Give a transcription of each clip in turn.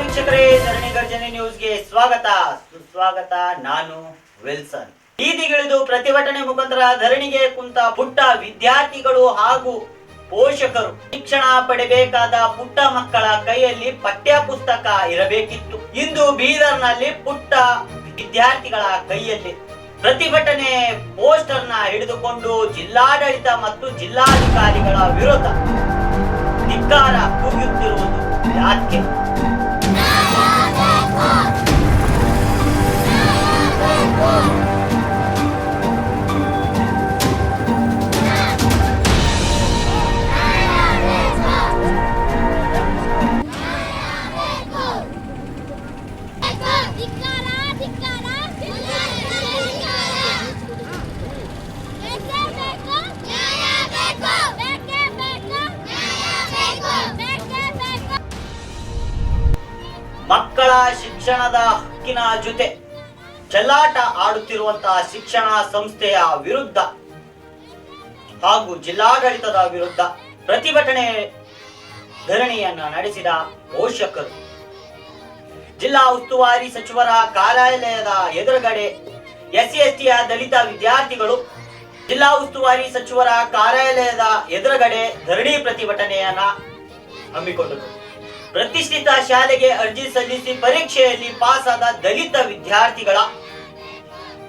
ವೀಕ್ಷಕರೇ, ಧರಣಿ ಗರ್ಜನೆ ನ್ಯೂಸ್ಗೆ ಸ್ವಾಗತ. ಸುಸ್ವಾಗತ, ನಾನು ವಿಲ್ಸನ್. ಬೀದಿಗಿಳಿದು ಪ್ರತಿಭಟನೆ ಮುಖಾಂತರ ಧರಣಿಗೆ ಕುಂತ ಪುಟ್ಟ ವಿದ್ಯಾರ್ಥಿಗಳು ಹಾಗೂ ಪೋಷಕರು ಶಿಕ್ಷಣ ಪಡೆಬೇಕಾದ ಪುಟ್ಟ ಮಕ್ಕಳ ಕೈಯಲ್ಲಿ ಪಠ್ಯ ಪುಸ್ತಕ ಇರಬೇಕಿತ್ತು. ಇಂದು ಬೀದರ್ನಲ್ಲಿ ಪುಟ್ಟ ವಿದ್ಯಾರ್ಥಿಗಳ ಕೈಯಲ್ಲಿ ಪ್ರತಿಭಟನೆ ಪೋಸ್ಟರ್ನ ಹಿಡಿದುಕೊಂಡು ಜಿಲ್ಲಾಡಳಿತ ಮತ್ತು ಜಿಲ್ಲಾಧಿಕಾರಿಗಳ ವಿರುದ್ಧ ಧಿಕ್ಕಾರ ಕೂಗುತ್ತಿರುವುದು ಯಾಕೆ? ಮಕ್ಕಳ ಶಿಕ್ಷಣದ ಹಕ್ಕಿನ ಜೊತೆ ಚೆಲ್ಲಾಟ ಆಡುತ್ತಿರುವಂತಹ ಶಿಕ್ಷಣ ಸಂಸ್ಥೆಯ ವಿರುದ್ಧ ಹಾಗೂ ಜಿಲ್ಲಾಡಳಿತದ ವಿರುದ್ಧ ಪ್ರತಿಭಟನೆ ಧರಣಿಯನ್ನ ನಡೆಸಿದ ಪೋಷಕರು. ಜಿಲ್ಲಾ ಉಸ್ತುವಾರಿ ಸಚಿವರ ಕಾರ್ಯಾಲಯದ ಎದುರುಗಡೆ ಎಸ್ಸಿ ಎಸ್ಟಿಯ ದಲಿತ ವಿದ್ಯಾರ್ಥಿಗಳು ಜಿಲ್ಲಾ ಉಸ್ತುವಾರಿ ಸಚಿವರ ಕಾರ್ಯಾಲಯದ ಎದುರುಗಡೆ ಧರಣಿ ಪ್ರತಿಭಟನೆಯನ್ನ ಹಮ್ಮಿಕೊಂಡರು. ಪ್ರತಿಷ್ಠಿತ ಶಾಲೆಗೆ ಅರ್ಜಿ ಸಲ್ಲಿಸಿ ಪರೀಕ್ಷೆಯಲ್ಲಿ ಪಾಸಾದ ದಲಿತ ವಿದ್ಯಾರ್ಥಿಗಳ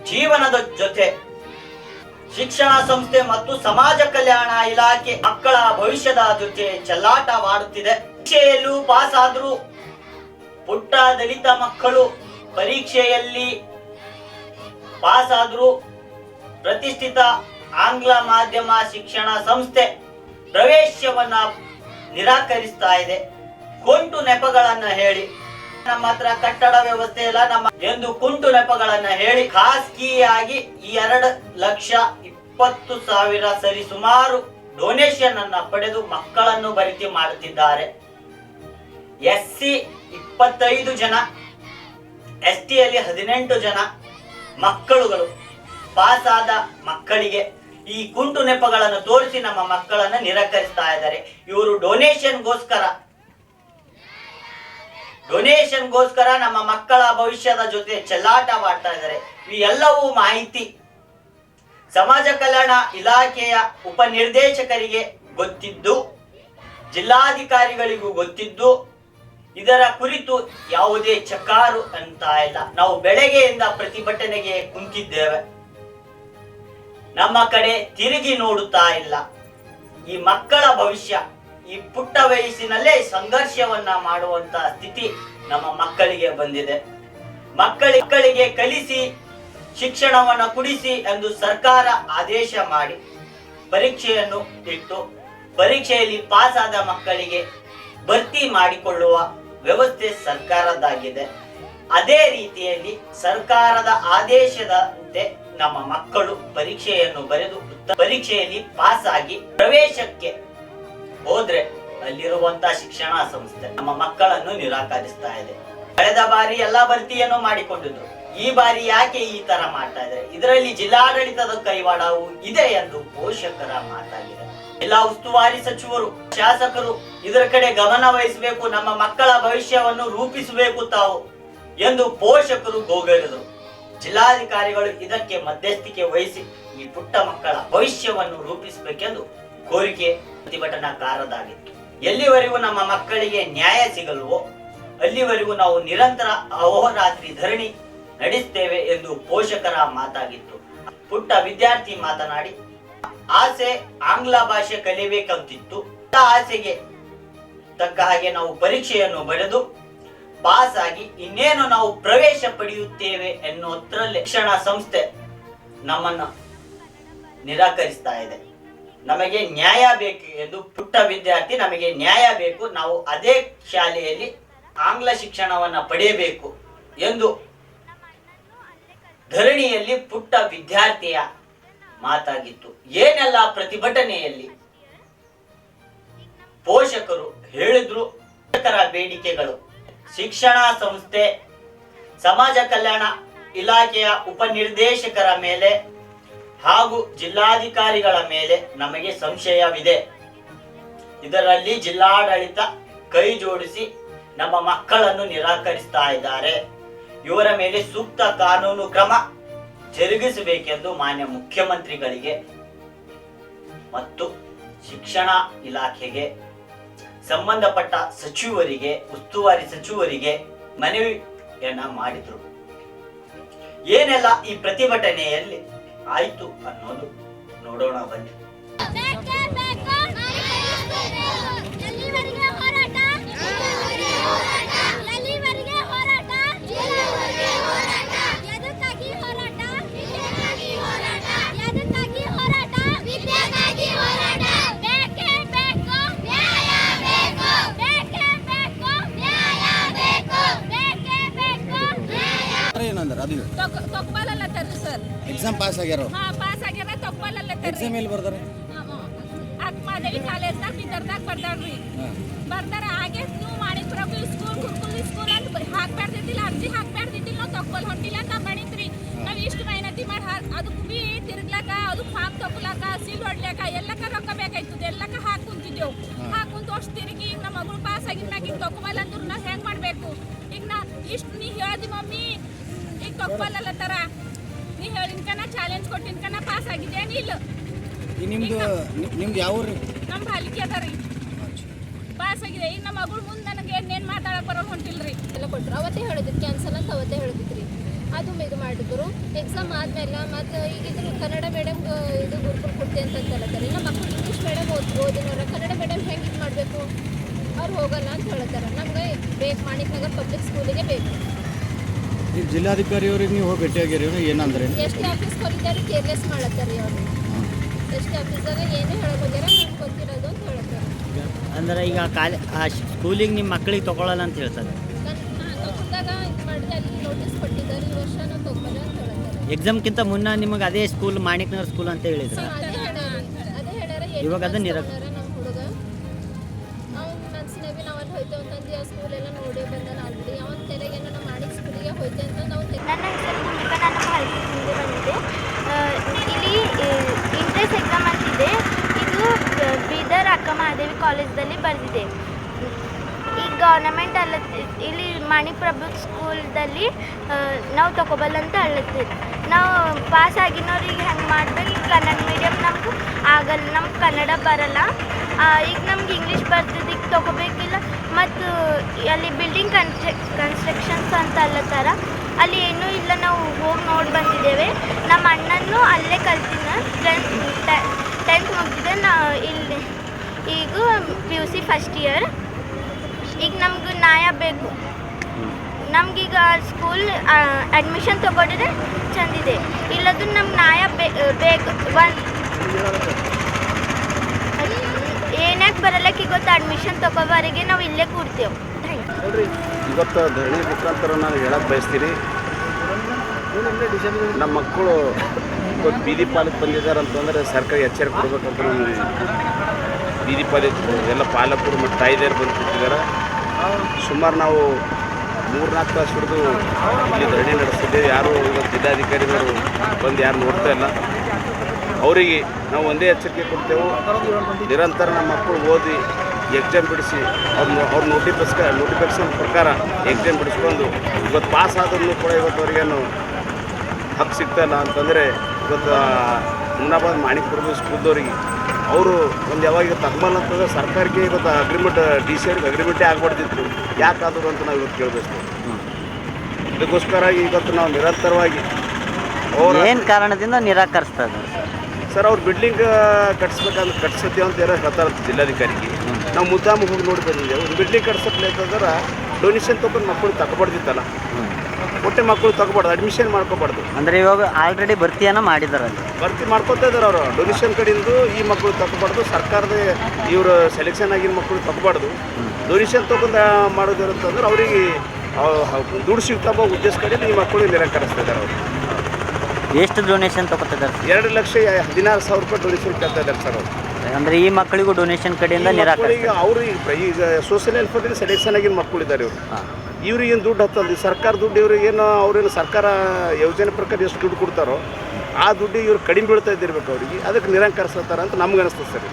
ಜೀವನದ ಜೊತೆ ಶಿಕ್ಷಣ ಸಂಸ್ಥೆ ಮತ್ತು ಸಮಾಜ ಕಲ್ಯಾಣ ಇಲಾಖೆ ಮಕ್ಕಳ ಭವಿಷ್ಯದ ಜೊತೆ ಚೆಲ್ಲಾಟವಾಡುತ್ತಿದೆ. ಪರೀಕ್ಷೆಯಲ್ಲೂ ಪಾಸಾದ್ರೂ ಪುಟ್ಟ ದಲಿತ ಮಕ್ಕಳು ಪರೀಕ್ಷೆಯಲ್ಲಿ ಪಾಸಾದ್ರೂ ಪ್ರತಿಷ್ಠಿತ ಆಂಗ್ಲ ಮಾಧ್ಯಮ ಶಿಕ್ಷಣ ಸಂಸ್ಥೆ ಪ್ರವೇಶವನ್ನ ನಿರಾಕರಿಸ್ತಾ ಇದೆ. ಕುಂಟು ನೆಪಗಳನ್ನ ಹೇಳಿ. ನಮ್ಮ ಹತ್ರ ಕಟ್ಟಡ ವ್ಯವಸ್ಥೆ ಇಲ್ಲ, ನಮ್ಮ ಎಂದು ಕುಂಟು ನೆಪಗಳನ್ನ ಹೇಳಿ ಖಾಸಗಿಯಾಗಿ ಎರಡು ಲಕ್ಷ ಇಪ್ಪತ್ತು ಸಾವಿರ ಸರಿ ಸುಮಾರು ಡೊನೇಷನ್ ಅನ್ನ ಪಡೆದು ಮಕ್ಕಳನ್ನು ಭರ್ತಿ ಮಾಡುತ್ತಿದ್ದಾರೆ. ಎಸ್ ಸಿ ಇಪ್ಪತ್ತೈದು ಜನ ಎಸ್ ಟಿಯಲ್ಲಿ ಹದಿನೆಂಟು ಜನ ಮಕ್ಕಳುಗಳು ಪಾಸ್ ಆದ ಮಕ್ಕಳಿಗೆ ಈ ಕುಂಟು ನೆಪಗಳನ್ನು ತೋರಿಸಿ ನಮ್ಮ ಮಕ್ಕಳನ್ನು ನಿರಾಕರಿಸ್ತಾ ಇದ್ದಾರೆ. ಇವರು ಡೊನೇಷನ್ಗೋಸ್ಕರ ಡೊನೇಷನ್ಗೋಸ್ಕರ ನಮ್ಮ ಮಕ್ಕಳ ಭವಿಷ್ಯದ ಜೊತೆ ಚೆಲ್ಲಾಟ ಮಾಡ್ತಾ ಇದ್ದಾರೆ. ಈ ಎಲ್ಲವೂ ಮಾಹಿತಿ ಸಮಾಜ ಕಲ್ಯಾಣ ಇಲಾಖೆಯ ಉಪನಿರ್ದೇಶಕರಿಗೆ ಗೊತ್ತಿದ್ದು, ಜಿಲ್ಲಾಧಿಕಾರಿಗಳಿಗೂ ಗೊತ್ತಿದ್ದು, ಇದರ ಕುರಿತು ಯಾವುದೇ ಚಕಾರು ಅಂತ ಇಲ್ಲ. ನಾವು ಬೆಳಗ್ಗೆಯಿಂದ ಪ್ರತಿಭಟನೆಗೆ ಕುಂತಿದ್ದೇವೆ. ನಮ್ಮ ಕಡೆ ತಿರುಗಿ ನೋಡುತ್ತಾ ಇಲ್ಲ. ಈ ಮಕ್ಕಳ ಭವಿಷ್ಯ ಈ ಪುಟ್ಟ ವಯಸ್ಸಿನಲ್ಲೇ ಸಂಘರ್ಷವನ್ನ ಮಾಡುವಂತ ಸ್ಥಿತಿ ನಮ್ಮ ಮಕ್ಕಳಿಗೆ ಬಂದಿದೆ. ಮಕ್ಕಳ, ಮಕ್ಕಳಿಗೆ ಕಲಿಸಿ, ಶಿಕ್ಷಣವನ್ನ ಕುಡಿಸಿ ಎಂದು ಸರ್ಕಾರ ಆದೇಶ ಮಾಡಿ, ಪರೀಕ್ಷೆಯನ್ನು ಇಟ್ಟು, ಪರೀಕ್ಷೆಯಲ್ಲಿ ಪಾಸ್ ಆದ ಮಕ್ಕಳಿಗೆ ಭರ್ತಿ ಮಾಡಿಕೊಳ್ಳುವ ವ್ಯವಸ್ಥೆ ಸರ್ಕಾರದ್ದಾಗಿದೆ. ಅದೇ ರೀತಿಯಲ್ಲಿ ಸರ್ಕಾರದ ಆದೇಶದಂತೆ ನಮ್ಮ ಮಕ್ಕಳು ಪರೀಕ್ಷೆಯನ್ನು ಬರೆದು ಪರೀಕ್ಷೆಯಲ್ಲಿ ಪಾಸ್ ಆಗಿ ಪ್ರವೇಶಕ್ಕೆ ಹೋದ್ರೆ ಅಲ್ಲಿರುವಂತ ಶಿಕ್ಷಣ ಸಂಸ್ಥೆ ನಮ್ಮ ಮಕ್ಕಳನ್ನು ನಿರಾಕರಿಸ್ತಾ ಇದೆ. ಕಳೆದ ಬಾರಿ ಎಲ್ಲಾ ಭರ್ತಿಯನ್ನು ಮಾಡಿಕೊಂಡಿದ್ರು ಈ ಬಾರಿ ಯಾಕೆ ಈ ತರ ಮಾಡ್ತಾ ಇದ್ದಾರೆ? ಇದರಲ್ಲಿ ಜಿಲ್ಲಾಡಳಿತದ ಕೈವಾಡವು ಇದೆ ಎಂದು ಪೋಷಕರ ಮಾತಾಗಿದೆ. ಜಿಲ್ಲಾ ಉಸ್ತುವಾರಿ ಸಚಿವರು, ಶಾಸಕರು ಇದರ ಕಡೆ ಗಮನ ವಹಿಸಬೇಕು, ನಮ್ಮ ಮಕ್ಕಳ ಭವಿಷ್ಯವನ್ನು ರೂಪಿಸಬೇಕು ತಾವು ಎಂದು ಪೋಷಕರು ಗೋಗರಿದರು. ಜಿಲ್ಲಾಧಿಕಾರಿಗಳು ಇದಕ್ಕೆ ಮಧ್ಯಸ್ಥಿಕೆ ವಹಿಸಿ ಈ ಪುಟ್ಟ ಮಕ್ಕಳ ಭವಿಷ್ಯವನ್ನು ರೂಪಿಸಬೇಕೆಂದು ಕೋರಿಕೆ ಪ್ರತಿಭಟನಾಕಾರದಾಗಿತ್ತು ಎಲ್ಲಿವರೆಗೂ ನಮ್ಮ ಮಕ್ಕಳಿಗೆ ನ್ಯಾಯ ಸಿಗಲ್ವೋ, ಅಲ್ಲಿವರೆಗೂ ನಾವು ನಿರಂತರ ಅಹೋರಾತ್ರಿ ಧರಣಿ ನಡೆಸ್ತೇವೆ ಎಂದು ಪೋಷಕರ ಮಾತಾಗಿತ್ತು. ಪುಟ್ಟ ವಿದ್ಯಾರ್ಥಿ ಮಾತನಾಡಿ, ಆಸೆ ಆಂಗ್ಲ ಭಾಷೆ ಕಲಿಯಬೇಕಂತಿತ್ತು. ಆಸೆಗೆ ತಕ್ಕ ಹಾಗೆ ನಾವು ಪರೀಕ್ಷೆಯನ್ನು ಬರೆದು ಪಾಸ್ ಆಗಿ ಇನ್ನೇನು ನಾವು ಪ್ರವೇಶ ಪಡೆಯುತ್ತೇವೆ ಎನ್ನುವುದರಲ್ಲಿ ಶಿಕ್ಷಣ ಸಂಸ್ಥೆ ನಮ್ಮನ್ನು ನಿರಾಕರಿಸ್ತಾ ಇದೆ. ನಮಗೆ ನ್ಯಾಯ ಬೇಕು ಎಂದು ಪುಟ್ಟ ವಿದ್ಯಾರ್ಥಿ ನಮಗೆ ನ್ಯಾಯ ಬೇಕು, ನಾವು ಅದೇ ಶಾಲೆಯಲ್ಲಿ ಆಂಗ್ಲ ಶಿಕ್ಷಣವನ್ನು ಪಡೆಯಬೇಕು ಎಂದು ಧರಣಿಯಲ್ಲಿ ಪುಟ್ಟ ವಿದ್ಯಾರ್ಥಿಯ ಮಾತಾಗಿತ್ತು. ಏನೆಲ್ಲ ಪ್ರತಿಭಟನೆಯಲ್ಲಿ ಪೋಷಕರು ಹೇಳಿದ್ರು ಬೇಡಿಕೆಗಳು. ಶಿಕ್ಷಣ ಸಂಸ್ಥೆ, ಸಮಾಜ ಕಲ್ಯಾಣ ಇಲಾಖೆಯ ಉಪನಿರ್ದೇಶಕರ ಮೇಲೆ ಹಾಗೂ ಜಿಲ್ಲಾಧಿಕಾರಿಗಳ ಮೇಲೆ ನಮಗೆ ಸಂಶಯವಿದೆ. ಇದರಲ್ಲಿ ಜಿಲ್ಲಾಡಳಿತ ಕೈ ಜೋಡಿಸಿ ನಮ್ಮ ಮಕ್ಕಳನ್ನು ನಿರಾಕರಿಸ್ತಾ ಇದ್ದಾರೆ. ಇವರ ಮೇಲೆ ಸೂಕ್ತ ಕಾನೂನು ಕ್ರಮ ಜರುಗಿಸಬೇಕೆಂದು ಮಾನ್ಯ ಮುಖ್ಯಮಂತ್ರಿಗಳಿಗೆ ಮತ್ತು ಶಿಕ್ಷಣ ಇಲಾಖೆಗೆ ಸಂಬಂಧಪಟ್ಟ ಸಚಿವರಿಗೆ, ಉಸ್ತುವಾರಿ ಸಚಿವರಿಗೆ ಮನವಿಯನ್ನ ಮಾಡಿದ್ರು. ಏನೆಲ್ಲ ಈ ಪ್ರತಿಭಟನೆಯಲ್ಲಿ ಆಯ್ತು ಅನ್ನೋದು ನೋಡೋಣ ಬನ್ನಿ. ಎಲ್ಲಿ ಬರ್ದಾರೆ ಅಕ್ಮಾದೇವಿ ಕಾಲೇಜ್ದಾಗ ಬಿದರ್ದಾಗ ಬರ್ದಾಡ್ರಿ ಬರ್ದಾರ ಹಾಗೆ ನೀವು ಮಾಡಿದ್ರಪ್ಪು ಸ್ಕೂಲ್ ಗುರುಕುಲ್ ಸ್ಕೂಲ್ ಅಂತ ಹಾಕ್ಬ್ಯಾರ್ದಿದ್ದಿಲ್ಲ ಅರ್ಜಿ ಹಾಕ್ಬ್ಯಾರ್ದಿದ್ದಿಲ್ಲ ನಾವು ತೊಕ್ಬಲ್ ಹೊಂಟಿಲ್ಲ ಅಂತ ಮಾಡಿದ್ರಿ. ನಾವು ಇಷ್ಟು ಮೆಹನತಿ ಮಾಡಿ ಅದಕ್ಕೆ ಬಿ ತಿರ್ಗ್ಲಾಕ ಅದಕ್ಕೆ ಫಾರ್ಮ್ ತಗೊಲಾಕ ಸೀಲ್ ಹೊಡ್ಲಾಕ ಎಲ್ಲಕ್ಕ ರೊಕ್ಕ ಬೇಕಾಯ್ತದ ಎಲ್ಲಕ್ಕ ಹಾಕಿ ಕುಂತಿದ್ದೆವು. ಹಾಕಿ ಕುಂತು ಅಷ್ಟು ತಿರುಗಿ ಈಗ ನಮ್ಮ ಮಗಳು ಪಾಸ್ ಆಗಿದ ಮ್ಯಾಗ ಈಗ ತೊಗೊಬಲ್ಲ ಅಂದ್ರು ನಾವು ಹೆಂಗೆ ಮಾಡಬೇಕು? ಈಗ ನಾ ಇಷ್ಟು ನೀ ಹೇಳ್ದಿ ಮಮ್ಮಿ ಈಗ ತೊಗೊಬಲ್ಲಲ್ಲ ತರ. ನೀ ಹೇಳಿನ್ಕನ ಚಾಲೆಂಜ್ ಕೊಟ್ಟಿನ್ಕನ ಪಾಸ್ ಆಗಿದ್ದೇನು ಈಗ ನಿಮ್ದು ನಿಮ್ದು ಯಾವ ಊರು? ನಮ್ಮ ಹಲಿಕೆ ಅದ ರೀ. ಪಾಸ್ ಆಗಿದೆ. ಈಗ ನಮ್ಮ ಮಗಳು ಮುಂದೆ ನನಗೆ ಏನೇನು ಮಾತಾಡಕ್ಕೆ ಬರೋದು ಹೊಂಟಿಲ್ರಿ. ಎಲ್ಲ ಕೊಟ್ಟರು ಅವತ್ತೇ ಹೇಳಿದ್ರು ಕ್ಯಾನ್ಸಲ್ ಅಂತ ಅವತ್ತೇ ಹೇಳಿದ್ರಿ ಅದು ಇದು ಮಾಡಿದ್ರು. ಎಕ್ಸಾಮ್ ಆದ್ಮೇಲೆ ಮತ್ತು ಈಗ ಇದ್ರ ಕನ್ನಡ ಮೀಡಿಯಮ್ ಇದು ಗುರುಕುಲ್ ಕೊಡ್ತೀವಿ ಅಂತ ಹೇಳ್ತಾರೆ ನಮ್ಮ ಮಕ್ಕಳು ಇಂಗ್ಲೀಷ್ ಮೀಡಿಯಮ್ ಓದ್ ಓದಿನವ್ರ ಕನ್ನಡ ಮೀಡಿಯಮ್ ಹೆಂಗೆ ಇದು ಮಾಡಬೇಕು? ಅವ್ರು ಹೋಗಲ್ಲ ಅಂತ ಹೇಳ್ತಾರೆ ನಮಗೆ ಬೇಕು. ಮಾಡಿಕಾಗ ನಗರ್ ಪಬ್ಲಿಕ್ ಸ್ಕೂಲಿಗೆ ಬೇಕು. ಜಿಲ್ಲಾಧಿಕಾರಿ ಜಿಲ್ಲಾಧಿಕಾರಿಯವ್ರಿಗೆ ನೀವು ಹೋಗಿ ಭೇಟಿಯಾಗಿರಿ. ಏನಂದ್ರೆ? ಎಷ್ಟೇ ಆಫೀಸ್ ಕೊರಿದ್ದಾರೆ ಕೇರ್ಲೆಸ್ ಮಾಡತ್ತಾರೆ ಅವ್ರು. ಏನು ನಮ್ಗೆ ಗೊತ್ತಿರೋದು ಅಂತ ಹೇಳ್ತಾರೆ ಅಂದ್ರೆ ಈಗ ಕಾಲೇ ಆ ಸ್ಕೂಲಿಗೆ ನಿಮ್ಮ ಮಕ್ಕಳಿಗೆ ತಗೊಳ್ಳಲ್ಲ ಅಂತ ಹೇಳ್ತಾರೆ. ನಾನು ತಗೊಂಡಾಗ ಇದು ಮಾಡಿದೆ ಅಲ್ಲಿ ನೋಟಿಸ್ ಕೊಟ್ಟಿದ್ದಾರೆ ಈ ವರ್ಷ ನಾವು ತೊಗೊಂಬಲ್ಲ ಅಂತ ಹೇಳ್ತಾರೆ ಎಕ್ಸಾಮ್ಗಿಂತ ಮುನ್ನ ನಿಮಗೆ ಅದೇ ಸ್ಕೂಲ್ ಮಾಣಿಕ್ನಗರ್ ಸ್ಕೂಲ್ ಅಂತ ಹೇಳಿದ್ರು. ಅದೇ ಹೇಳ್ಯಾರ ಅದೇ ಹೇಳ್ಯಾರ ಇವಾಗ ಅದನ್ನ ನಿರ- ಕಾಲೇಜ್ದಲ್ಲಿ ಬರೆದಿದೆ. ಈ ಗೌರ್ನಮೆಂಟ್ ಅಲ್ಲ ಇಲ್ಲಿ ಮಣಿಪ್ರಭು ಸ್ಕೂಲ್ದಲ್ಲಿ ನಾವು ತಗೋಬಲ್ಲ ಅಂತ ಹೇಳತ್ತೀವಿ ನಾವು ಪಾಸ್ ಆಗಿನವ್ರಿಗೆ ಹೆಂಗೆ ಮಾಡ್ಬೇಕು? ಕನ್ನಡ ಮೀಡಿಯಮ್ ನಮ್ಗೆ ಆಗಲ್ಲ, ನಮ್ಗೆ ಕನ್ನಡ ಬರಲ್ಲ. ಈಗ ನಮ್ಗೆ ಇಂಗ್ಲೀಷ್ ಬರ್ತಿದ್ದಕ್ಕೆ ತಗೋಬೇಕಿಲ್ಲ. ಮತ್ತು ಅಲ್ಲಿ ಬಿಲ್ಡಿಂಗ್ ಕನ್ಸ್ಟ್ರಕ್ ಕನ್ಸ್ಟ್ರಕ್ಷನ್ಸ್ ಅಂತ ಅಲ್ಲತ್ತಾರ, ಅಲ್ಲಿ ಏನೂ ಇಲ್ಲ. ನಾವು ಹೋಗಿ ನೋಡಿ ಬಂದಿದ್ದೇವೆ. ನಮ್ಮ ಅಣ್ಣನೂ ಅಲ್ಲೇ ಕಲ್ತಿನ ಟೆಂತ್ ಮುಗಿದ ನಾ, ಇಲ್ಲಿ ಈಗ P U C first year ಈಗ ನಮ್ಗೆ ನ್ಯಾಯ ಬೇಕು. ನಮ್ಗೀಗ ಸ್ಕೂಲ್ ಅಡ್ಮಿಷನ್ ತಗೊಂಡಿದ್ರೆ ಚಂದಿದೆ. ಇಲ್ಲದ್ರೂ ನಮ್ಗೆ ನ್ಯಾಯ ಬೇಕು. ಒಂದು ಏನಾಗ ಬರಲಕ್ಕೆ ಗೊತ್ತು? ಅಡ್ಮಿಷನ್ ತಗೋಬಾರಿಗೆ ನಾವು ಇಲ್ಲೇ ಕೂಡ್ತೇವೆ. ಇವತ್ತು ಧರಣಿ ಮುಖಾಂತರ ನಾನು ಹೇಳಕ್ಕೆ ಬಯಸ್ತೀನಿ ನಮ್ಮ ಮಕ್ಕಳು ಬೀದಿ ಪಾಲಕ್ಕೆ ಬಂದಿದ್ದಾರೆ ಅಂತಂದರೆ ಸರ್ಕಾರ ಎಚ್ಚರಿಕೆ ಕೊಡ್ಬೇಕಂತ ಬೀದಿ ಪಾಲಿ ಎಲ್ಲ ಪಾಲಕರು ಮತ್ತು ತಾಯಿದೇರು ಬಂದು ಸುಮಾರು ನಾವು ಮೂರ್ನಾಲ್ಕು ತಾಸು ಹಿಡಿದು ಇಲ್ಲಿ ಧರಣಿ ನಡೆಸ್ತಿದ್ದೇವೆ. ಯಾರು ಇವತ್ತು ಜಿಲ್ಲಾಧಿಕಾರಿಗಳು ಬಂದು ಯಾರು ನೋಡ್ತಾ ಇಲ್ಲ. ಅವರಿಗೆ ನಾವು ಒಂದೇ ಎಚ್ಚರಿಕೆ ಕೊಡ್ತೇವೆ. ನಿರಂತರ ನಮ್ಮ ಮಕ್ಕಳು ಓದಿ ಎಕ್ಸಾಮ್ ಬಿಡಿಸಿ ಅವ್ರ ಅವ್ರ ನೋಟಿಫಿಕ ನೋಟಿಫಿಕೇಶನ್ ಪ್ರಕಾರ ಎಕ್ಸಾಮ್ ಬಿಡಿಸ್ಕೊಂಡು ಇವತ್ತು ಪಾಸ್ ಆದ್ರೂ ಕೂಡ ಇವತ್ತು ಅವ್ರಿಗೇನು ಹಕ್ಕು ಸಿಗ್ತಾ ಇಲ್ಲ ಅಂತಂದರೆ ಇವತ್ತು ಮುನ್ನಾಬಾದ್ ಮಾಣಿಕ್ಪುರದ ಸ್ಕೂಲ್ದವ್ರಿಗೆ ಅವರು ಒಂದು ಯಾವಾಗ ಇವತ್ತು ಅಂತಂದ್ರೆ ಸರ್ಕಾರಕ್ಕೆ ಇವತ್ತು ಅಗ್ರಿಮೆಂಟ್ ಡಿ ಸಿ ಅವ್ರಿಗೆ ಅಗ್ರಿಮೆಂಟೇ ಆಗ್ಬಾರ್ದಿತ್ತು. ಯಾಕಾದ್ರು ಅಂತ ನಾವು ಇವತ್ತು ಕೇಳಬೇಕು. ಅದಕ್ಕೋಸ್ಕರ ಇವತ್ತು ನಾವು ನಿರಂತರವಾಗಿ ಅವ್ರ ಏನು ಕಾರಣದಿಂದ ನಿರಾಕರಿಸ್ತದೆ ಸರ್ ಅವ್ರು ಬಿಲ್ಡಿಂಗ್ ಕಟ್ಸ್ಬೇಕಂದ್ರೆ ಕಟ್ಸತ್ತೀವಿ ಅಂತ ಏನೋ ಹೇಳ್ತಾರೆ ಜಿಲ್ಲಾಧಿಕಾರಿಗೆ. ನಾವು ಮುದ್ದಾಮ ಹೋಗಿ ನೋಡಿ ಬಂದಿದ್ದೇವೆ ಬಿಲ್ಡಿಂಗ್ ಅಂತಂದ್ರೆ ಡೊನೇಷನ್ ತಗೊಂಡು ಮಕ್ಕಳು ತಗೊಬಾರ್ದಿತ್ತಲ್ಲ. ಹೊಟ್ಟೆ ಮಕ್ಕಳು ತಗೋಬಾರ್ದು ಅಡ್ಮಿಷನ್ ಮಾಡ್ಕೋಬಾರ್ದು. ಅಂದ್ರೆ ಇವಾಗ ಆಲ್ರೆಡಿ ಭರ್ತಿಯನ್ನ ಮಾಡಿದಾರಲ್ಲಿ. ಭರ್ತಿ ಮಾಡ್ಕೊತಾ ಇದ್ದಾರೆ ಅವರು. ಡೊನೇಷನ್ ಕಡೆಯಿಂದ ಈ ಮಕ್ಕಳು ತಗೋಬಾರ್ದು ಸರ್ಕಾರದ ಇವರು ಸೆಲೆಕ್ಷನ್ ಆಗಿನ ಮಕ್ಕಳು ತಗೋಬಾರ್ದು. ಡೊನೇಷನ್ ತಗೊಂಡ ಮಾಡೋದು ಅಂತಂದ್ರೆ ಅವರಿಗೆ ದುಡ್ಡು ಸಿಗ್ತಾವ ಉದ್ದೇಶ ಕಡೆಯಿಂದ ಈ ಮಕ್ಕಳು ನಿರಾಕರಿಸ್ತಿದ್ದಾರೆ ಅವರು. ಎಷ್ಟು ಡೊನೇಷನ್ ತಗೋತಿದ್ದಾರೆ ಎರಡು ಲಕ್ಷ ಹದಿನಾರು ಸಾವಿರ ರೂಪಾಯಿ ಡೊನೇಷನ್ ಕೇಳ್ತಾ ಇದ್ದಾರೆ ಸರ್ ಅವರು. ಅಂದ್ರೆ ಈ ಮಕ್ಕಳಿಗೂ ಡೊನೇಷನ್ ಕಡೆಯಿಂದ ನಿರಾಕರಿಸ್ತಾರೆ. ಅವರು ಈಗ ಸೋಷಿಯಲ್ ಹೆಲ್ಪ್ ಸೆಲೆಕ್ಷನ್ ಆಗಿನ ಮಕ್ಕಳಿದ್ದಾರೆ ಇವರು. ಇವ್ರಿಗೇನು ದುಡ್ಡು ಹತ್ತಲ್ದು ಸರ್ಕಾರ ದುಡ್ಡು ಇವ್ರಿಗೇನು ಅವ್ರೇನು ಸರ್ಕಾರ ಯೋಜನೆ ಪ್ರಕಾರ ಎಷ್ಟು ದುಡ್ಡು ಕೊಡ್ತಾರೋ ಆ ದುಡ್ಡು ಇವ್ರು ಕಡಿಮೆ ಬೀಳ್ತಾ ಇದ್ದಿರ್ಬೇಕು ಅವರಿಗೆ. ಅದಕ್ಕೆ ನಿರಾಕರಿಸ್ತಾರ ಅಂತ ನಮ್ಗೆ ಅನಿಸ್ತದೆ ಸರ್.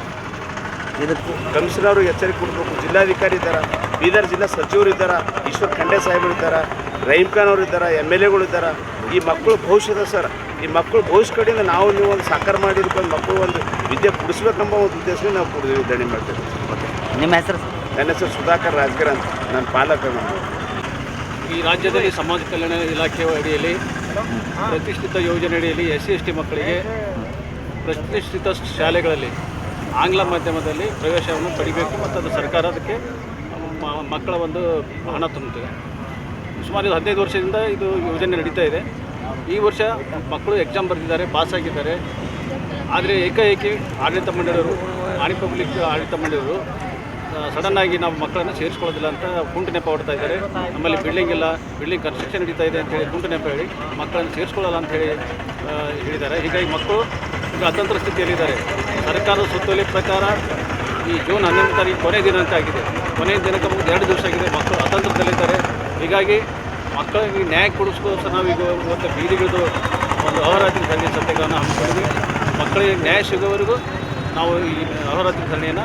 ಇದಕ್ಕೆ ಕಮಿಷನರ್ ಎಚ್ಚರಿಕೆ ಕೊಡಬೇಕು. ಜಿಲ್ಲಾಧಿಕಾರಿ ಇದ್ದಾರೆ ಬೀದರ್ ಜಿಲ್ಲಾ ಸಚಿವರು ಇದ್ದಾರೆ ಈಶ್ವರ್ ಖಂಡೆ ಸಾಹೇಬರು ಇದ್ದಾರೆ ರಹೀಮ್ ಖಾನ್ ಅವರು ಇದ್ದಾರೆ ಎಂ ಎಲ್ ಎಗಳು ಇದ್ದಾರೆ. ಈ ಮಕ್ಕಳು ಭವಿಷ್ಯದ ಸರ್. ಈ ಮಕ್ಕಳು ಭವಿಷ್ಯ ಕಡೆಯಿಂದ ನಾವು ನೀವು ಒಂದು ಸಾಕಾರ ಮಾಡಿರ್ಕೊಂಡು ಮಕ್ಕಳು ಒಂದು ವಿದ್ಯೆ ಕೊಡಿಸ್ಬೇಕೆಂಬ ಒಂದು ಉದ್ದೇಶದಿಂದ ನಾವು ಕೊಡ್ತೀವಿ ದಣಿ ಮಾಡ್ತೇವೆ. ನಿಮ್ಮ ಹೆಸರು ನನ್ನ ಹೆಸರು ಸುಧಾಕರ್ ರಾಜ್ಗರ್ ಅಂತ. ನನ್ನ ಪಾಲಕ. ನಮ್ಮ ಈ ರಾಜ್ಯದಲ್ಲಿ ಸಮಾಜ ಕಲ್ಯಾಣ ಇಲಾಖೆ ಅಡಿಯಲ್ಲಿ ಪ್ರತಿಷ್ಠಿತ ಯೋಜನೆ ಅಡಿಯಲ್ಲಿ ಎಸ್ ಸಿ ಎಸ್ ಟಿ ಮಕ್ಕಳಿಗೆ ಪ್ರತಿಷ್ಠಿತ ಶಾಲೆಗಳಲ್ಲಿ ಆಂಗ್ಲ ಮಾಧ್ಯಮದಲ್ಲಿ ಪ್ರವೇಶವನ್ನು ಪಡಿಬೇಕು ಮತ್ತು ಅದು ಸರ್ಕಾರ ಅದಕ್ಕೆ ಮಕ್ಕಳ ಒಂದು ಹಣ ತುಂಬುತ್ತದೆ. ಸುಮಾರು ಇದು ಹದಿನೈದು ವರ್ಷದಿಂದ ಇದು ಯೋಜನೆ ನಡೀತಾ ಇದೆ. ಈ ವರ್ಷ ಮಕ್ಕಳು ಎಕ್ಸಾಮ್ ಬರೆದಿದ್ದಾರೆ, ಪಾಸ್ ಆಗಿದ್ದಾರೆ. ಆದರೆ ಏಕಾಏಕಿ ಆಡಳಿತ ಮಂಡಳಿಯವರು, ಆಣಿ ಪಬ್ಲಿಕ್ ಆಡಳಿತ ಮಂಡಳಿಯವರು ಸಡನ್ನಾಗಿ ನಾವು ಮಕ್ಕಳನ್ನು ಸೇರಿಸ್ಕೊಳ್ಳೋದಿಲ್ಲ ಅಂತ ಕುಂಟು ನೆಪ ಹೊಡ್ತಾ ಇದ್ದಾರೆ. ನಮ್ಮಲ್ಲಿ ಬಿಲ್ಡಿಂಗ್ ಇಲ್ಲ ಬಿಲ್ಡಿಂಗ್ ಕನ್ಸ್ಟ್ರಕ್ಷನ್ ನಡೀತಾ ಇದೆ ಅಂತೇಳಿ ಕುಂಟು ನೆಪ ಹೇಳಿ ಮಕ್ಕಳನ್ನು ಸೇರಿಸ್ಕೊಳ್ಳಲ್ಲ ಅಂತ ಹೇಳಿ ಹೇಳಿದ್ದಾರೆ. ಹೀಗಾಗಿ ಮಕ್ಕಳು ಈಗ ಅತಂತ್ರ ಸ್ಥಿತಿಯಲ್ಲಿದ್ದಾರೆ. ಸರ್ಕಾರದ ಸುತ್ತೋಲೆ ಪ್ರಕಾರ ಈ ಜೂನ್ ಹನ್ನೊಂದು ತಾರೀಕು ಕೊನೆ ದಿನಾಂಕ ಆಗಿದೆ. ಕೊನೆಯ ದಿನಕ್ಕೆ ಮುಗಿದು ಎರಡು ದಿವಸ ಆಗಿದೆ ಮಕ್ಕಳು ಅತಂತ್ರದಲ್ಲಿದ್ದಾರೆ. ಹೀಗಾಗಿ ಮಕ್ಕಳಿಗೆ ನ್ಯಾಯ ಕೊಡಿಸ್ಕೋಸ್ಕರ ನಾವೀಗ ಇವತ್ತು ಬೀದಿಗಿಳಿದು ಒಂದು ಅಹರಾತ್ರಿ ಧರಣಿ ಸತ್ಯಗಳನ್ನು ಹಮ್ಮಿಕೊಂಡಿದ್ವಿ ಮಕ್ಕಳಿಗೆ ನ್ಯಾಯ ಸಿಗೋವರೆಗೂ ನಾವು ಈ ಅಹರಾತ್ರಿ ಧರಣಿಯನ್ನು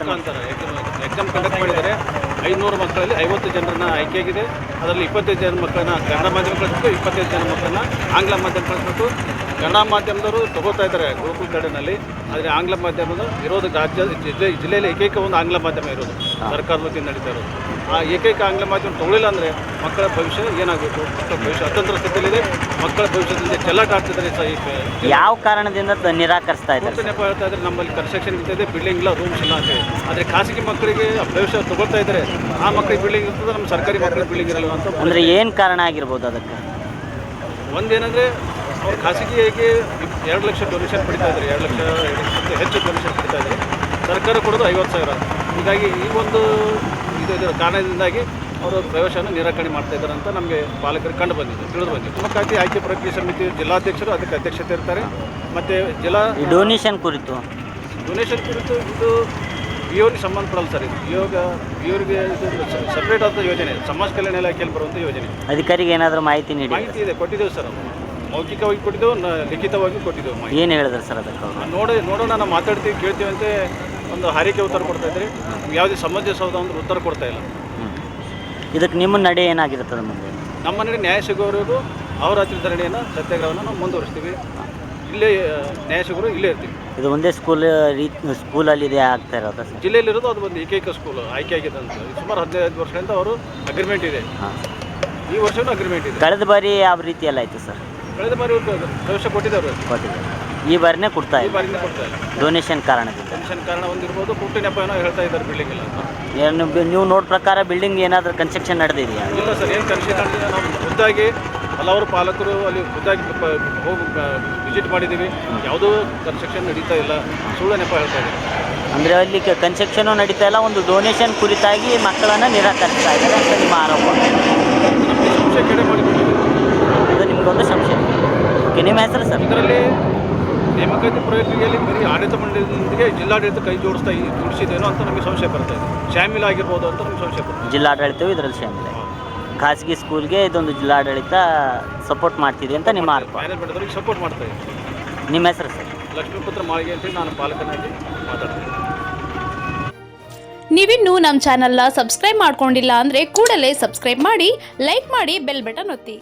ಮುಖಾಂತರ ಎಕ್ಸಾಮ್ ಕಂಡಕ್ಟ್ ಮಾಡಿದರೆ ಐನೂರು ಮಕ್ಕಳಲ್ಲಿ ಐವತ್ತು ಜನರನ್ನ ಆಯ್ಕೆಯಾಗಿದೆ ಅದರಲ್ಲಿ ಇಪ್ಪತ್ತೈದು ಜನ ಮಕ್ಕಳನ್ನ ಕನ್ನಡ ಮಾಧ್ಯಮ ಕಳಿಸ್ಬೇಕು ಇಪ್ಪತ್ತೈದು ಜನ ಮಕ್ಕಳನ್ನ ಆಂಗ್ಲ ಮಾಧ್ಯಮ ಕಳಿಸ್ಬೇಕು ಕನ್ನಡ ಮಾಧ್ಯಮದವರು ತಗೋತಾ ಇದ್ದಾರೆ ಗೋಕುಲ್ ಕಡೆನಲ್ಲಿ ಆದರೆ ಆಂಗ್ಲ ಮಾಧ್ಯಮದ ಇರೋದು ರಾಜ್ಯ ಜಿಲ್ಲೆ ಜಿಲ್ಲೆಯಲ್ಲಿ ಏಕೈಕ ಒಂದು ಆಂಗ್ಲ ಮಾಧ್ಯಮ ಇರೋದು. ಸರ್ಕಾರದ ವತಿಯಿಂದ ನಡೀತಾ ಇರೋದು. ಆ ಏಕೈಕ ಆಂಗ್ಲ ಮಾಧ್ಯಮ ತಗೊಳ್ಳಿಲ್ಲ ಅಂದರೆ ಮಕ್ಕಳ ಭವಿಷ್ಯ ಏನಾಗಬೇಕು ಮಕ್ಕಳ ಭವಿಷ್ಯ ಅತಂತ್ರ ಸ್ಥಿತಿಯಲ್ಲಿದೆ. ಮಕ್ಕಳ ಭವಿಷ್ಯದಿಂದ ಚೆಲ್ಲಾಟ ಆಡ್ತಿದ್ದಾರೆ ಸಹ ಯಾವ ಕಾರಣದಿಂದ ನಿರಾಕರಿಸ್ತಾ ಇದ್ದಾರೆ ನೆಪ ಹೇಳ್ತಾ ಇದ್ರೆ ನಮ್ಮಲ್ಲಿ ಕನ್ಸ್ಟ್ರಕ್ಷನ್ ಇದೆ ಬಿಲ್ಡಿಂಗ್ ಇಲ್ಲ ರೂಮ್ಸ್ ಇಲ್ಲ ಅಂತ ಆದರೆ ಖಾಸಗಿ ಮಕ್ಕಳಿಗೆ ಭವಿಷ್ಯ ತಗೊಳ್ತಾ ಇದ್ದಾರೆ. ಆ ಮಕ್ಕಳಿಗೆ ಬಿಲ್ಡಿಂಗ್ ಇರ್ತದೆ ನಮ್ಮ ಸರ್ಕಾರಿ ಮಕ್ಕಳಿಗೆ ಬಿಲ್ಡಿಂಗ್ ಇರಲ್ಲ ಅಂತ ಅಂದರೆ ಏನು ಕಾರಣ ಆಗಿರ್ಬೋದು ಅದಕ್ಕೆ? ಒಂದೇನಂದರೆ ಅವ್ರು ಖಾಸಗಿಯಾಗಿ ಎರಡು ಲಕ್ಷ ಡೊನೇಷನ್ ಪಡಿತಾ ಇದ್ದಾರೆ. ಎರಡು ಲಕ್ಷ ಹೆಚ್ಚು ಡೊನೇಷನ್ ಪಡಿತಾ ಇದ್ದಾರೆ. ಸರ್ಕಾರ ಕೊಡೋದು ಐವತ್ತು ಸಾವಿರ. ಹೀಗಾಗಿ ಈ ಒಂದು ಇದು ಇದರ ಕಾರಣದಿಂದಾಗಿ ಅವರು ಪ್ರವೇಶವನ್ನು ನಿರಾಕರಣೆ ಮಾಡ್ತಾ ಇದ್ದಾರೆ ಅಂತ ನಮಗೆ ಪಾಲಕರು ಕಂಡು ಬಂದಿದೆ ತಿಳಿದು ಬಂದಿದೆ. ನೇಮಕಾತಿ ಆಯ್ಕೆ ಪ್ರಕ್ರಿಯೆ ಸಮಿತಿ ಜಿಲ್ಲಾಧ್ಯಕ್ಷರು ಅದಕ್ಕೆ ಅಧ್ಯಕ್ಷತೆ ಇರ್ತಾರೆ. ಮತ್ತು ಜಿಲ್ಲಾ ಡೊನೇಷನ್ ಕುರಿತು. ಡೊನೇಷನ್ ಕುರಿತು ಇದು ಬಿಯೋರಿಗೆ ಸಂಬಂಧಪಡಲ್ಲ ಸರ್ ಇದು. ಯೋಗ ಬಿಯೋರಿಗೆ ಇದು ಸಪ್ರೇಟ್ ಆದ ಯೋಜನೆ. ಸಮಾಜ ಕಲ್ಯಾಣ ಇಲಾಖೆಯಲ್ಲಿ ಬರುವಂಥ ಯೋಜನೆ. ಅಧಿಕಾರಿಗೆ ಏನಾದರೂ ಮಾಹಿತಿ ನೀಡಿ. ಮಾಹಿತಿ ಇದೆ ಕೊಟ್ಟಿದ್ದೇವೆ ಸರ್ ಮೌಖಿಕವಾಗಿ ಕೊಟ್ಟಿದ್ದೆವು ಲಿಖಿತವಾಗಿ ಕೊಟ್ಟಿದ್ದೆವು ಏನು ಹೇಳಿದ್ರು ಸರ್ ಅದಕ್ಕೆ ನೋಡಿ ನೋಡೋಣ ನಾವು ಮಾತಾಡ್ತೀವಿ ಕೇಳ್ತೀವಿ ಅಂತ ಒಂದು ಹಾರಿಕೆ ಉತ್ತರ ಕೊಡ್ತಾ ಇದ್ರಿ. ಯಾವುದೇ ಸೌಧ ಅಂದ್ರೆ ಉತ್ತರ ಕೊಡ್ತಾ ಇಲ್ಲ. ಇದಕ್ಕೆ ನಿಮ್ಮ ನಡೆ ಏನಾಗಿರುತ್ತದೆ ಮುಂದೆ? ನಮ್ಮ ನಡೆ ನ್ಯಾಯ ಅವರ ಹತ್ರದ ಧರಣಿಯನ್ನು ಸತ್ಯಾಗ್ರಹವನ್ನು ನಾವು ಮುಂದುವರಿಸ್ತೀವಿ. ಇಲ್ಲೇ ನ್ಯಾಯ ಸಿಗೋರು ಇಲ್ಲೇ ಇರ್ತೀವಿ. ಇದು ಒಂದೇ ಸ್ಕೂಲ್ ರೀ ಸ್ಕೂಲಲ್ಲಿ ಇದೆ ಆಗ್ತಾ ಇರೋದು ಜಿಲ್ಲೆಯಲ್ಲಿ ಜಿಲ್ಲೆಯಲ್ಲಿರೋದು ಅದು ಒಂದು ಏಕೈಕ ಸ್ಕೂಲ್ ಆಯ್ಕೆ ಆಗಿದೆ ಅಂತ. ಸುಮಾರು ಹದಿನೈದು ವರ್ಷದಿಂದ ಅವರು ಅಗ್ರಿಮೆಂಟ್ ಇದೆ. ಈ ವರ್ಷವೂ ಅಗ್ರಿಮೆಂಟ್ ಇದೆ. ಕಳೆದ ಬಾರಿ ಯಾವ ರೀತಿಯಲ್ಲ ಆಯಿತು ಸರ್? ಕಳೆದ ಬಾರಿ ಒಂದು ಪ್ರವೇಶ ಕೊಟ್ಟಿದ್ದಾರೆ. ಕೊಟ್ಟಿದ್ದಾರೆ. ಈ ಬಾರಿನೇ ಕೊಡ್ತಾ ಈ ಇಲ್ಲ ಬಾರಿಯಿಂದ ಕೊಡ್ತಾ ಇಲ್ಲ ಡೊನೇಷನ್ ಕಾರಣದಿಂದ. ಕಾರಣ ಒಂದಿರ್ಬೋದು ಏನೋ ಹೇಳ್ತಾ ಇದ್ದಾರೆ ಬಿಲ್ಡಿಂಗ್ ಇಲ್ಲ ಅಂತ. ಏನು ಬಿ- ನೀವು ನೋಡ್ ಪ್ರಕಾರ ಬಿಲ್ಡಿಂಗ್ ಏನಾದರೂ ಕನ್ಸ್ಟ್ರಕ್ಷನ್ ನಡೆದಿದೆಯಾ? ಇಲ್ಲ ಸರ್ ಏನು ಕನ್ಸಿಡರ್ ನಾವು ಖುದ್ದಾಗಿ ಹಲವಾರು ಪಾಲಕರು ಅಲ್ಲಿ ಖುದ್ದಾಗಿ ಪ- ಹೋಗಿ ವಿಸಿಟ್ ಮಾಡಿದ್ದೀವಿ. ಯಾವುದೂ ಕನ್ಸ್ಟ್ರಕ್ಷನ್ ನಡೀತಾ ಇಲ್ಲ. ಸುಳ್ಳು ನೆಪ ಹೇಳ್ತಾ ಇದ್ದಾರೆ. ಅಂದರೆ ಅಲ್ಲಿ ಕನ್ಸ್ಟ್ರಕ್ಷನು ನಡೀತಾ ಇಲ್ಲ ಒಂದು ಡೊನೇಷನ್ ಕುರಿತಾಗಿ ಮಕ್ಕಳನ್ನು ನಿರಾಕರಿಸ್ತಾ ಇದ್ದಾರೆ ಅಂತ ನಿಮ್ಮ ಆರೋಪ. ನಮಗೆ ಸಂಶಯ ಕಡೆ ಅದು ನಿಮಗೊಂದು ಸಂಶಯ. ಓಕೆ ನಿಮ್ಮ ಹೆಸರು ಸರ್ ಇದರಲ್ಲಿ ನೇಮಕಾತಿ ಪ್ರಕ್ರಿಯೆಯಲ್ಲಿ ಬರೀ ಆಡಳಿತ ಮಂಡಳಿಯೊಂದಿಗೆ ಜಿಲ್ಲಾಡಳಿತ ಕೈ ಜೋಡಿಸ್ತಾ ಜೋಡಿಸಿದೇನೋ ಅಂತ ನಮಗೆ ಸಂಶಯ ಬರ್ತಾ ಇದೆ ಶಾಮಿಲ್ ಆಗಿರ್ಬೋದು ಅಂತ ನಮಗೆ ಸಂಶಯ ಬರ್ತದೆ ಜಿಲ್ಲಾಡಳಿತವೂ ಜಿಲ್ಲಾಡಳಿತವು ಇದರಲ್ಲಿ ಶಾಮಿಲ್. ಖಾಸಗಿ ಸ್ಕೂಲ್ಗೆ ಇದೊಂದು ಜಿಲ್ಲಾಡಳಿತ ಸಪೋರ್ಟ್ ಮಾಡ್ತಿದೆ ಅಂತ ನಿಮ್ಮ ಆರೋಪ. ಮ್ಯಾನೇಜ್ಮೆಂಟ್ದವ್ರಿಗೆ ಸಪೋರ್ಟ್ ಮಾಡ್ತಾ ಇದೆ. ನಿಮ್ಮ ಹೆಸರು ಸರ್? ಲಕ್ಷ್ಮೀಪುತ್ರ ಮಾಳಿಗೆ ಅಂತೇಳಿ ನಾನು ಪಾಲಕನಾಗಿ ಮಾತಾಡ್ತೀನಿ. ನೀವಿನ್ನೂ ನಮ್ಮ ಚಾನಲ್ನ ಸಬ್ಸ್ಕ್ರೈಬ್ ಮಾಡ್ಕೊಂಡಿಲ್ಲ ಅಂದರೆ ಕೂಡಲೇ ಸಬ್ಸ್ಕ್ರೈಬ್ ಮಾಡಿ ಲೈಕ್ ಮಾಡಿ ಬೆಲ್ ಬಟನ್ ಒತ್ತಿ.